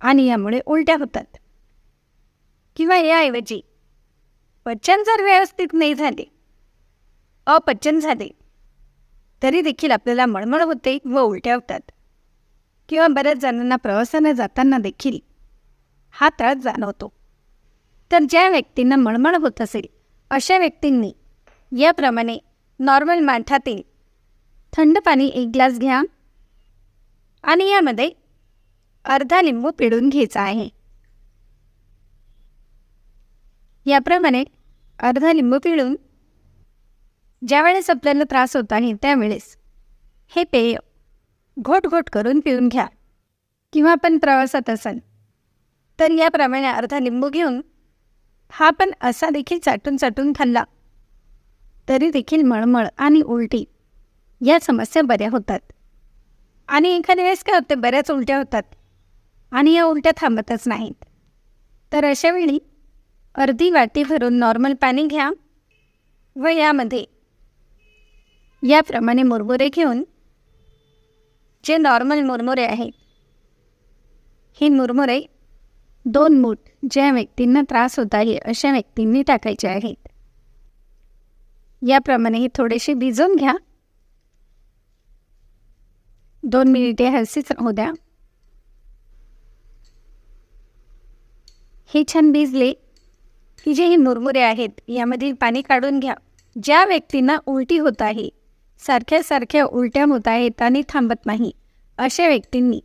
आणि यामुळे उलट्या होतात. किंवा याऐवजी पचन जर व्यवस्थित नाही झाले अपचन झाले तरी देखील आपल्याला मळमळ होते व उलट्या होतात. किंवा बऱ्याच जणांना प्रवासाने जाताना देखील हा त्रास जाणवतो. तर ज्या व्यक्तींना मळमळ होत असेल अशा व्यक्तींनी याप्रमाणे नॉर्मल माठातील थंड पाणी एक ग्लास घ्या आणि यामध्ये अर्धा लिंबू पिळून घ्यायचा आहे. याप्रमाणे अर्धा लिंबू पिळून ज्यावेळेस आपल्याला त्रास होत आहे त्यावेळेस हे पेय घोट घोट करून पिऊन घ्या. किंवा आपण प्रवासात असाल तर याप्रमाणे अर्धा लिंबू घेऊन हा पण असा देखील चाटून चाटून खाल्ला तरी देखील मळमळ आणि उलटी या समस्या बऱ्या होतात. आणि एखाद्या वेळेस काय होते बऱ्याच उलट्या होतात. आणि या उलट्या थांबतच नाहीत. तर अशावेळी अर्धी वाटी भरून नॉर्मल पाणी घ्या व यामध्ये याप्रमाणे मुरमुरे घेऊन जे नॉर्मल मुरमुरे आहेत ही मुरमुरे दोन मूठ ज्या व्यक्तींना त्रास होत आहे अशा व्यक्तींनी टाकायचे आहेत. याप्रमाणे हे थोडेसे भिजवून घ्या. दोन मिनिटे हलसीच राहू द्या. हे छान भिजले. की जे हे मुरमुरे आहेत यामधील पाणी काढून घ्या. ज्या व्यक्तींना उलटी होत आहे सारख्या सारख्या उलट्या होत आहेत आणि थांबत नाही अशा व्यक्तींनी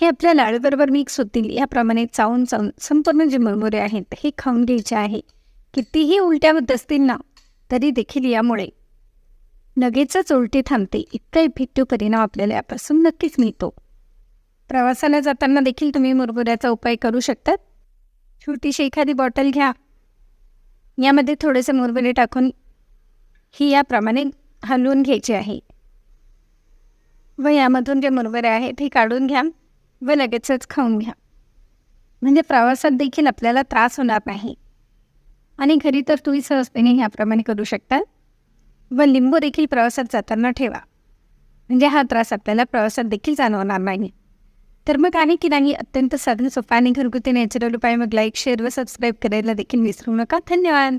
हे आपल्या लाडूबरोबर मिक्स होतील. याप्रमाणे चावून चावून संपूर्ण जे मुरमुरे आहेत हे खाऊन घ्यायचे आहे. कितीही उलट्या होत असतील ना तरी देखील यामुळे लगेचच उलटी थांबते. इतका इफेक्टिव्ह परिणाम आपल्याला यापासून नक्कीच मिळतो. प्रवासाला जाताना देखील तुम्ही मुरमुऱ्याचा उपाय करू शकतात. छोटीशी एखादी बॉटल घ्या. यामध्ये थोडेसे मुरमुरे टाकून ही याप्रमाणे हलवून घ्यायची आहे. व यामधून जे मुरमुरे आहेत हे काढून घ्या व लगेचच खाऊन घ्या. म्हणजे प्रवासात देखील आपल्याला त्रास होणार नाही. आणि घरी तर तुम्ही सहजतेने ह्याप्रमाणे करू शकता. व लिंबू देखील प्रवासात जाताना ठेवा. म्हणजे हा त्रास आपल्याला प्रवासात देखील जाणवणार नाही. तर मग आणि की नाही अत्यंत साधन सोपा आणि घरगुती नॅचरल उपाय मग लाईक शेअर व सबस्क्राईब करायला देखील विसरू नका. धन्यवाद.